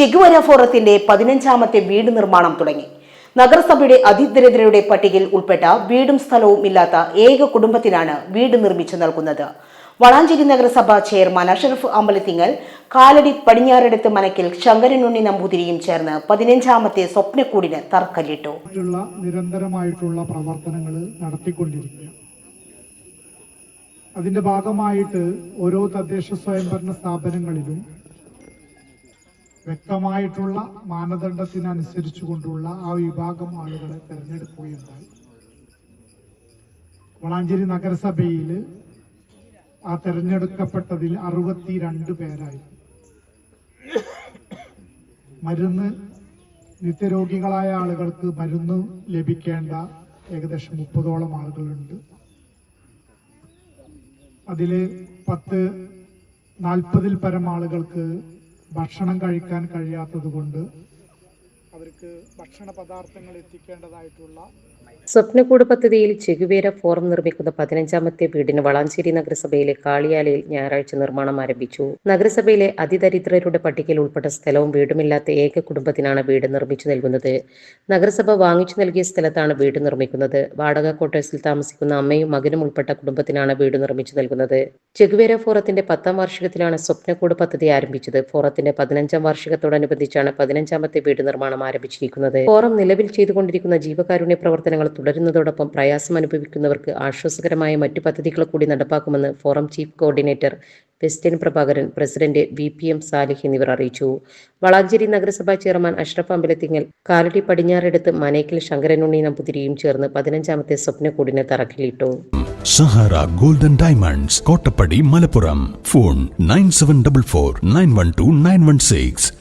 ചെഗുവര ഫോറത്തിന്റെ പതിനഞ്ചാമത്തെ വീട് നിർമ്മാണം തുടങ്ങി. നഗരസഭയുടെ അതിദരിദ്രരുടെ പട്ടികയിൽ ഉൾപ്പെട്ട വീടും സ്ഥലവും ഇല്ലാത്ത ഏക കുടുംബത്തിനാണ് വീട് നിർമ്മിച്ചു നൽകുന്നത്. വളാഞ്ചേരി നഗരസഭ ചെയർമാൻ അഷറഫ് അമ്പലത്തിങ്ങൽ കാലടി പടിഞ്ഞാറെടുത്ത് മനക്കിൽ ശങ്കരനുണ്ണി നമ്പൂതിരിയും ചേർന്ന് പതിനഞ്ചാമത്തെ സ്വപ്നക്കൂടിന് തറക്കല്ലിട്ടു. നിരന്തരമായിട്ടുള്ള പ്രവർത്തനങ്ങൾ നടത്തിക്കൊണ്ടിരിക്കുക. അതിന്റെ ഭാഗമായിട്ട് ഓരോ തദ്ദേശ സ്വയംഭരണ സ്ഥാപനങ്ങളിലും വ്യക്തമായിട്ടുള്ള മാനദണ്ഡത്തിനനുസരിച്ചു കൊണ്ടുള്ള ആ വിഭാഗം ആളുകളെ തെരഞ്ഞെടുക്കുകയുണ്ടായി. വളാഞ്ചേരി നഗരസഭയിൽ ആ തെരഞ്ഞെടുക്കപ്പെട്ടതിൽ അറുപത്തിരണ്ട് പേരായി. മരുന്ന് നിത്യരോഗികളായ ആളുകൾക്ക് മരുന്ന് ലഭിക്കേണ്ട ഏകദേശം മുപ്പതോളം ആളുകളുണ്ട്. അതിൽ പത്ത് നാൽപ്പതിൽ പരം ആളുകൾക്ക് ഭക്ഷണം കഴിക്കാൻ കഴിയാത്തത് കൊണ്ട് അവർക്ക് ഭക്ഷണ പദാർത്ഥങ്ങൾ എത്തിക്കേണ്ടതായിട്ടുള്ള സ്വപ്നക്കൂട് പദ്ധതിയിൽ ചെകുവേര ഫോറം നിർമ്മിക്കുന്ന പതിനഞ്ചാമത്തെ വീടിന് വളാഞ്ചേരി നഗരസഭയിലെ കാളിയാലയിൽ ഞായറാഴ്ച നിർമ്മാണം ആരംഭിച്ചു. നഗരസഭയിലെ അതിദരിദ്രരുടെ പട്ടികയിൽ ഉൾപ്പെട്ട സ്ഥലവും വീടുമില്ലാത്ത ഏക കുടുംബത്തിനാണ് വീട് നിർമ്മിച്ചു നൽകുന്നത്. നഗരസഭ വാങ്ങിച്ചു നൽകിയ സ്ഥലത്താണ് വീട് നിർമ്മിക്കുന്നത്. വാടക ക്വാർട്ടേഴ്സിൽ താമസിക്കുന്ന അമ്മയും മകനും ഉൾപ്പെട്ട കുടുംബത്തിനാണ് വീട് നിർമ്മിച്ചു നൽകുന്നത്. ചെകുവേര ഫോറത്തിന്റെ പത്താം വാർഷികത്തിലാണ് സ്വപ്നക്കൂട് പദ്ധതി ആരംഭിച്ചത്. ഫോറത്തിന്റെ പതിനഞ്ചാം വാർഷികത്തോടനുബന്ധിച്ചാണ് പതിനഞ്ചാമത്തെ വീട് നിർമ്മാണം ആരംഭിച്ചിരിക്കുന്നത്. ഫോറം നിലവിൽ ചെയ്തുകൊണ്ടിരിക്കുന്ന ജീവകാരുണ്യ പ്രവർത്തനങ്ങൾ തുടരുന്നതോടൊപ്പം പ്രയാസം അനുഭവിക്കുന്നവർക്ക് ആശ്വാസകരമായ മറ്റു പദ്ധതികൾ കൂടി നടപ്പാക്കുമെന്ന് forum chief coordinator western Prabhakaran president V P M Salih എന്നിവർ അറിയിച്ചു. വളാഞ്ചേരി നഗരസഭാ ചെയർമാൻ അഷ്റഫ് അമ്പലത്തിങ്ങൽ കാലടി പടിഞ്ഞാറെടുത്ത് ശങ്കരൻ ശങ്കരനുണ്ണി നമ്പുതിരിയും ചേർന്ന് പതിനഞ്ചാമത്തെ സ്വപ്നക്കൂടിന് തറക്കിലിട്ടു Sahara golden diamonds Kottappadi Malappuram. Phone nine seven double four nine one two nine one six.